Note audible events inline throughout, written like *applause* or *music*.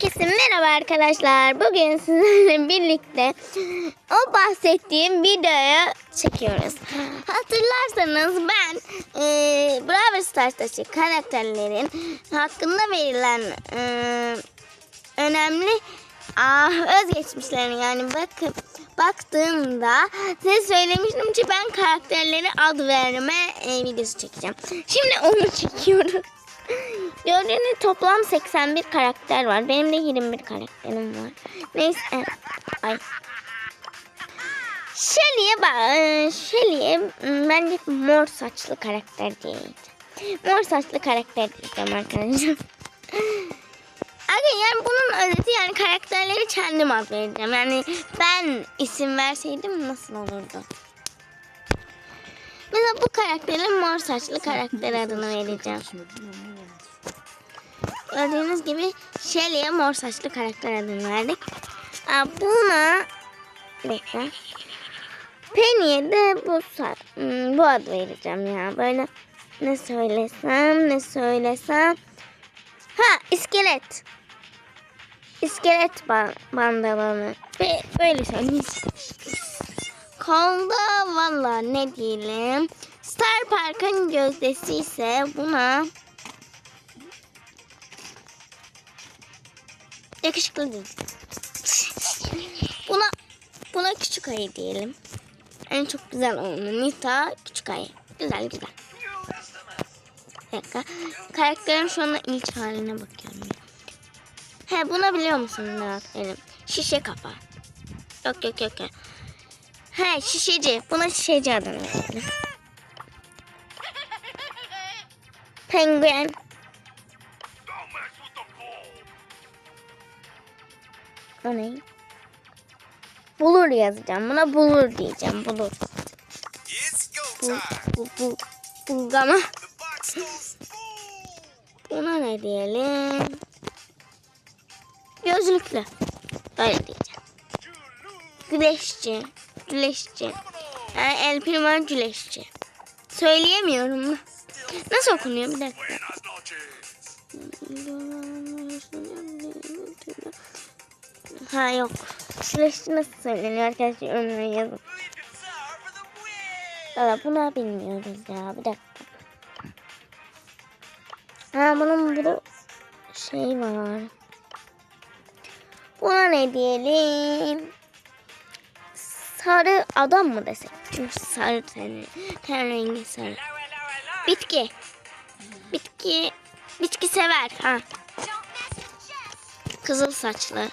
Herkese merhaba arkadaşlar. Bugün sizlerle birlikte o bahsettiğim videoyu çekiyoruz. Hatırlarsanız ben e, Brawl Stars'taki karakterlerin hakkında verilen e, önemli ah, özgeçmişlerini yani bakıp baktığımda size söylemiştim ki ben karakterlere ad verme e, videosu çekeceğim. Şimdi onu çekiyoruz. Gördüğünüz toplam 81 karakter var. Benim de 21 karakterim var. Neyse. Ay. Shelly'e e, Shelly'e bence mor saçlı karakter diyeceğim. Mor saçlı karakter diyeceğim arkadaşlar. *laughs* Aga yani bunun özeti yani karakterleri kendim ad vereceğim. Yani ben isim verseydim nasıl olurdu? Mesela bu karakterin mor saçlı karakter adını vereceğim. Gördüğünüz gibi Shelly'e mor saçlı karakter adını verdik. Aa, buna bekle. Penny'e de bu hmm, bu adı vereceğim ya. Böyle ne söylesem ne söylesem. Ha iskelet. İskelet ba- bandalonu. Ve böyle söyleyeyim. Kaldı valla ne diyelim. Star Park'ın gözdesi ise buna yakışıklı değil. Buna buna küçük ayı diyelim. En çok güzel olanı Nita küçük ayı. Güzel güzel. Bir dakika. Karakterin şu anda ilk haline bakıyorum. He buna biliyor musun Murat Elim? Şişe kafa. Yok yok yok yok. He şişeci. Buna şişeci adını verelim. Penguen. O ne? Bulur yazacağım. Buna bulur diyeceğim. Bulur. It's go Bu, time. bu, bu, bulgama. Buna ne diyelim? Gözlüklü. Böyle diyeceğim. Güleşçi. Güleşçi. Yani El Primo güleşçi. Söyleyemiyorum. Nasıl okunuyor bir dakika. Ha yok. Güleşçi nasıl söyleniyor arkadaşlar yorumlara yazın. Valla bunu bilmiyoruz ya. Bir dakika. Ha bunun burada şey var. Buna ne diyelim? Sarı adam mı desek? Çünkü sarı ten, ten rengi sarı. Bitki. Bitki. Bitki sever. Ha. Kızıl saçlı.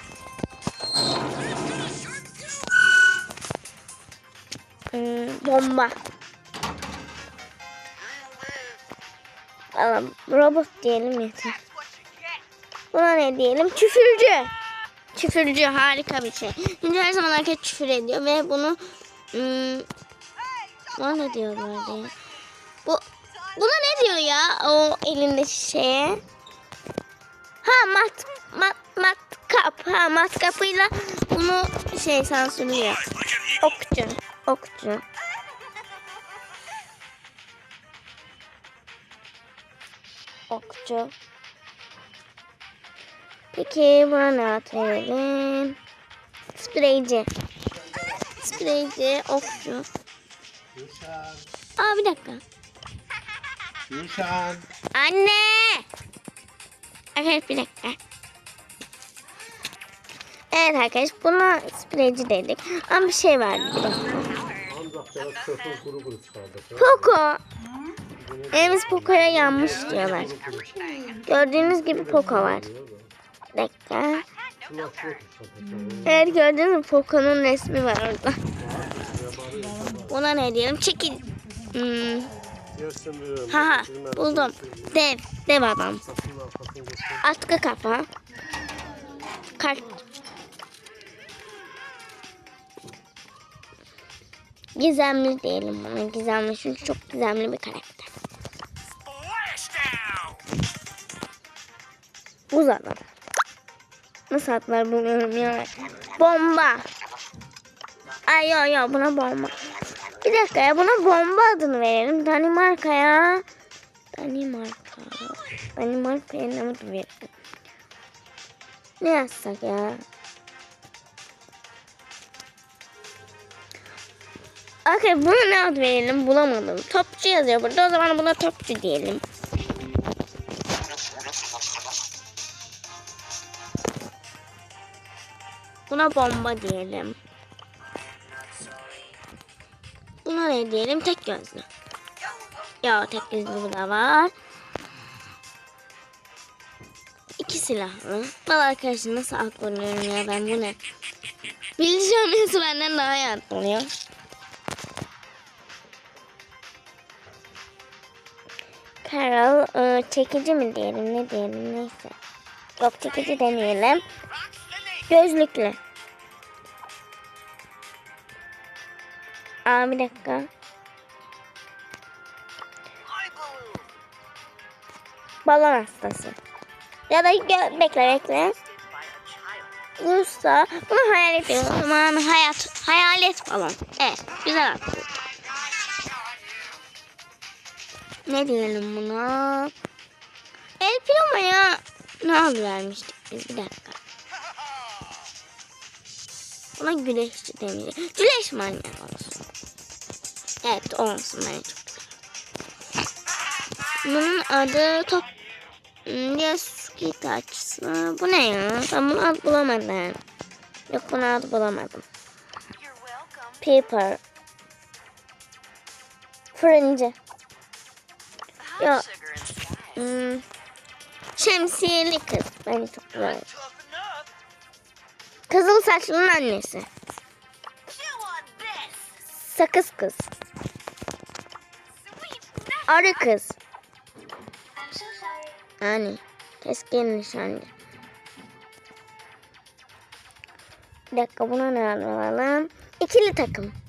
Hmm, bomba. Tamam, robot diyelim yeter. Buna ne diyelim? Küfürcü. Küfürcü harika bir şey. Çünkü her zaman herkes küfür ediyor ve bunu hmm, buna ne diyorlar ya? Bu buna ne diyor ya o elindeki şeye? Ha mat mat matkap. Ha matkapıyla bunu şey sansürlüyor. Okçu. Okçu. Okçu. Peki buna ne at verelim? Spreyci. Spreyci, okçu. Gülşen, Aa bir dakika. Gülşen. Anne! Evet bir dakika. Evet arkadaş buna spreyci dedik. Ama bir şey vardı bir dakika. Çıkardı. Poco. Evimiz Poco'ya yanmış diyorlar. Gördüğünüz gibi Poco var. Çıkardı. Evet gördünüz mü Poco'nun resmi var orada. Buna ne diyelim? Çekil. Hmm. Ha ha buldum. Dev. Dev adam. Atkı kafa. Kart. Gizemli diyelim buna. Gizemli çünkü çok gizemli bir karakter. Buz adam. Nasıl atlar buluyorum ya. Bomba. Ay yo yo buna bomba. Bir dakika ya buna bomba adını verelim. Danimarka ya. Danimarka. Danimarka'ya ne adı verelim? Ne yazsak ya? Okey buna ne ad verelim bulamadım. Topçu yazıyor burada o zaman buna topçu diyelim. Buna bomba diyelim. Buna ne diyelim? Tek gözlü. Ya tek gözlü bu da var. İki silahlı. Valla arkadaşlar nasıl atlanıyorum ya ben bu ne? Bilgisayar benden daha iyi atlanıyor. Carol e, çekici mi diyelim ne diyelim neyse. Yok çekici demeyelim. Gözlüklü. Aa bir dakika. Balon hastası. Ya da bekle bekle. Bursa. Bunu hayal ediyorum. O zaman hayat, hayalet balon. Evet. Güzel Ne diyelim buna? El Primo'ya ne adı vermiştik biz? Bir dakika. Buna güneşçi demeyeceğim. Güneş manyağı olsun. Evet olsun bence çok. Bunun adı top... Yasuki taçsı. Bu ne ya? Ben bunu ad bulamadım. Yok bunu ad bulamadım. Paper. Fırıncı. Ya. Hmm, şemsiyeli kız. Bence çok güzel. Kızıl saçlının annesi. Sakız kız. Arı kız. Yani keskin nişancı. Bir dakika buna ne alalım? İkili takım.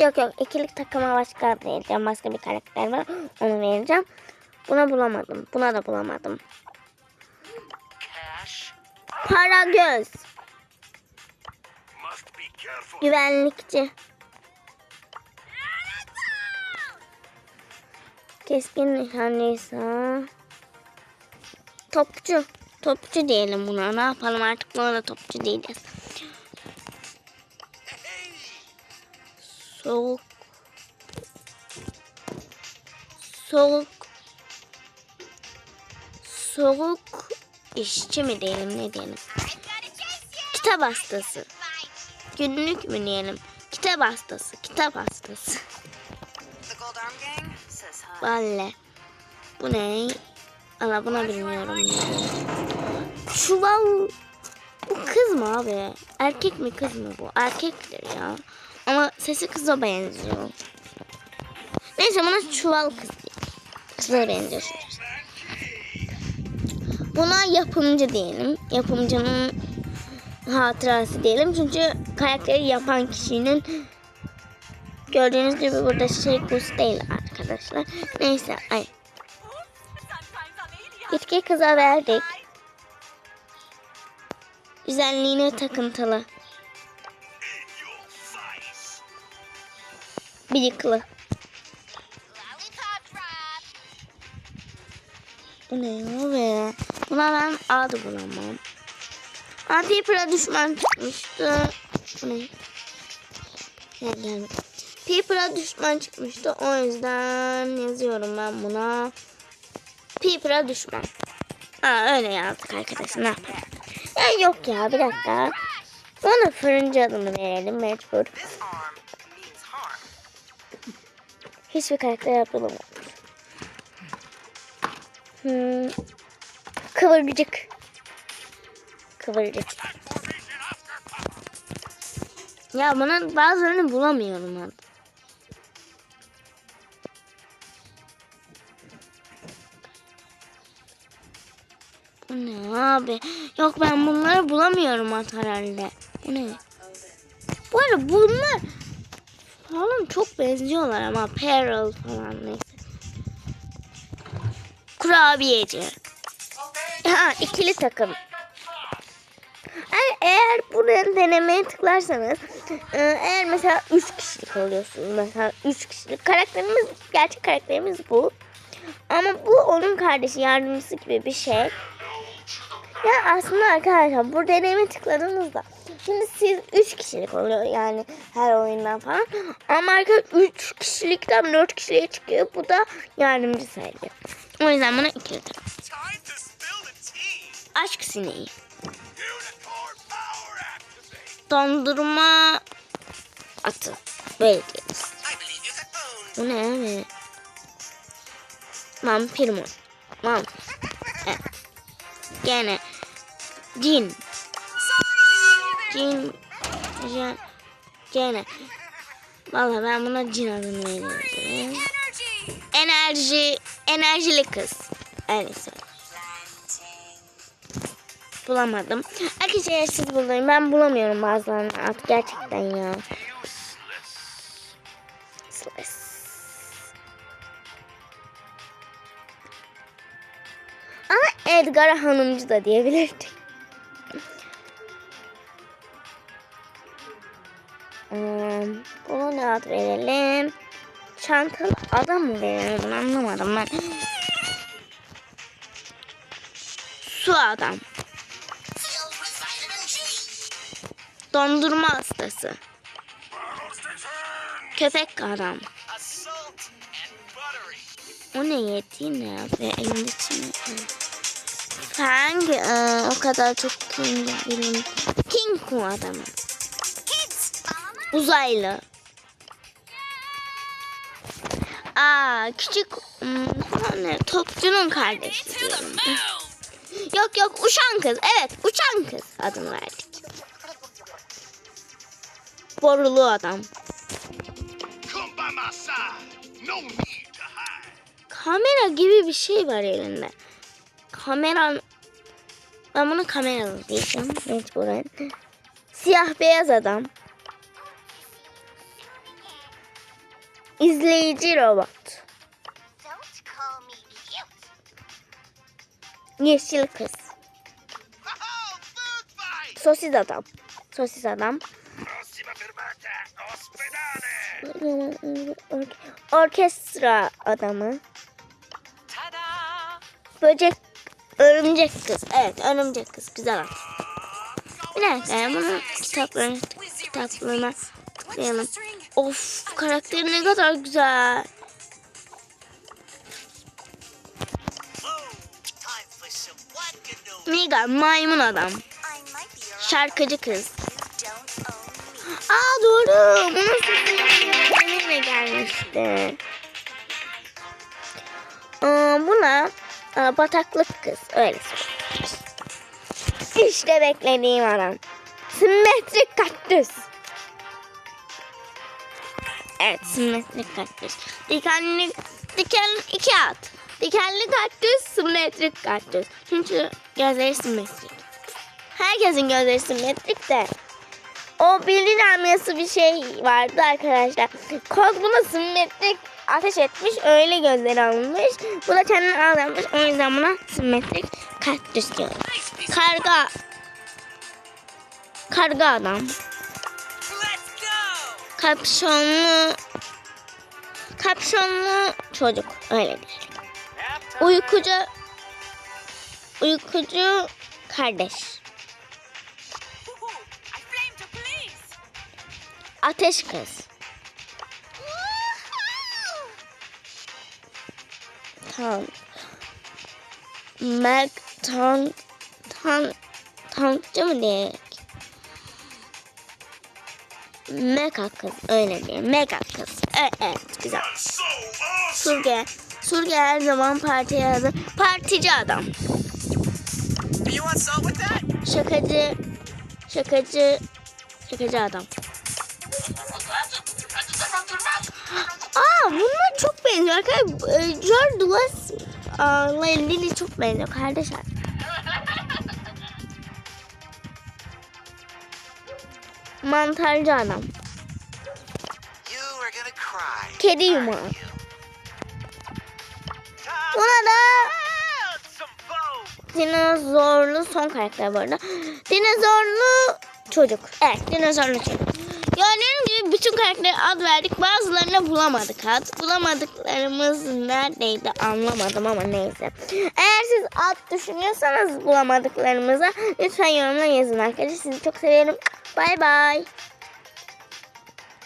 Yok yok ikili takıma başka vereceğim. Başka bir karakter var. Onu vereceğim. Buna bulamadım. Buna da bulamadım. Para göz. Güvenlikçi. Keskin nişanlıysa. Topçu. Topçu diyelim buna. Ne yapalım artık buna da topçu diyeceğiz. Soğuk. Soğuk. Soğuk işçi mi diyelim ne diyelim. Kitap hastası. Günlük mü diyelim? Kitap hastası. Kitap hastası. Valle. Bu ne? Allah buna bilmiyorum ya. Çuval. Bu kız mı abi? Erkek mi kız mı bu? Erkektir ya. Ama sesi kıza benziyor. Neyse buna çuval kız diyelim. Kıza benziyor. Buna yapımcı diyelim. Yapımcının hatırası diyelim. Çünkü karakteri yapan kişinin gördüğünüz gibi burada şey Gus değil arkadaşlar. Neyse ay. Bitki kıza verdik. Güzelliğine takıntılı. Bıyıklı. Bu ne ya be? Buna ben adı bulamam. Anti-Pira düşman çıkmıştı. Bu ne? Ne geldi? Düşman çıkmıştı. O yüzden yazıyorum ben buna. Piper'a düşman. Aa öyle yazdık arkadaşlar. Ne yapalım? Ya yok ya bir dakika. Ona fırıncı adını verelim mecbur. Hiçbir karakter yapılamamış. Hmm. Kıvırcık. Kıvırcık. Ya buna bazılarını bulamıyorum ben. Bu ne abi? Yok ben bunları bulamıyorum at herhalde. Bu ne? Bu arada bunlar falan çok benziyorlar ama Peril falan neyse. Kurabiyeci. Ha ikili takım. Eğer, eğer buraya denemeye tıklarsanız e, eğer mesela 3 kişilik oluyorsunuz mesela 3 kişilik karakterimiz gerçek karakterimiz bu ama bu onun kardeşi yardımcısı gibi bir şey Ya aslında arkadaşlar bu deneyime tıkladığınızda şimdi siz 3 kişilik oluyor yani her oyundan falan. Ama arkadaşlar 3 kişilikten 4 kişiye çıkıyor. Bu da yardımcı sayılıyor. O yüzden buna 2 lira. Aşk sineği. Dondurma atı. Böyle diyoruz. Bu ne abi? Vampir mi? Vam. Evet. Gene. Cin. Cin. Cin. Gene. Vallahi ben buna cin adını veriyorum. Enerji. Enerjili kız. Öyle söyle. Bulamadım. Arkadaşlar siz bulun. Ben bulamıyorum bazılarını artık gerçekten ya. Edgar Hanımcı da diyebilirdik. Çantalı adam mı? Bunu Anlamadım ben. Su adam. Dondurma hastası. Köpek adam. O ne yedi ne abi? Elin içine. Fang ıı, o kadar çok King bilim. King Kong adamı. Uzaylı. Aa küçük hmm, topçunun kardeşi. Yok yok uçan kız. Evet uçan kız adını verdik. Borulu adam. Kamera gibi bir şey var elinde. Kamera... Ben bunu kameralı diyeceğim mecburen. Siyah beyaz adam. İzleyici robot. Yeşil kız. Sosis adam. Sosis adam. Orkestra adamı. Böcek, örümcek kız. Evet, örümcek kız. Güzel. Bir dakika, bunu kitaplarına, kitaplarına tıklayalım. Of, karakteri ne kadar güzel. Miga, maymun adam. Şarkıcı kız. Aa doğru. Bunun sesiyle gelmişti. Aa, buna aa, bataklık kız. Öyle. İşte beklediğim adam. Simetrik kaktüs. Evet simetrik kaktüs. Dikenli, dikenli iki at. Dikenli kaktüs, simetrik kaktüs. Çünkü gözleri simetrik. Herkesin gözleri simetrik de. O bilinmeyen bir şey vardı arkadaşlar. Kod buna simetrik ateş etmiş. Öyle gözleri alınmış. Bu da kendini aldanmış. O yüzden buna simetrik kaktüs diyorlar. Karga. Karga adam. Kapşonlu. Kapşonlu çocuk. Öyle time. Uykucu. Uykucu kardeş. Ateş kız. Tank. Meg tank. Tank. Tankçı mı diyek? Mega kız. Öyle diye. Mega kız. Evet, güzel. Surge. Surge her zaman partiye hazır. Partici adam. Şakacı. Şakacı. Şakacı adam. Aa bunlar çok benziyor. Arkadaşlar e, George aa, ile Lily çok benziyor kardeşler. Mantarcı cry. Kedi yumağı. Buna da dinozorlu son karakter bu arada. *gasps* Dinozorlu çocuk. Evet dinozorlu çocuk. Gördüğünüz gibi bütün karaktere ad verdik. Bazılarına bulamadık ad. Bulamadıklarımız neredeydi anlamadım ama neyse. Eğer siz ad düşünüyorsanız bulamadıklarımıza lütfen yorumlara yazın arkadaşlar. Sizi çok seviyorum. Bay bay.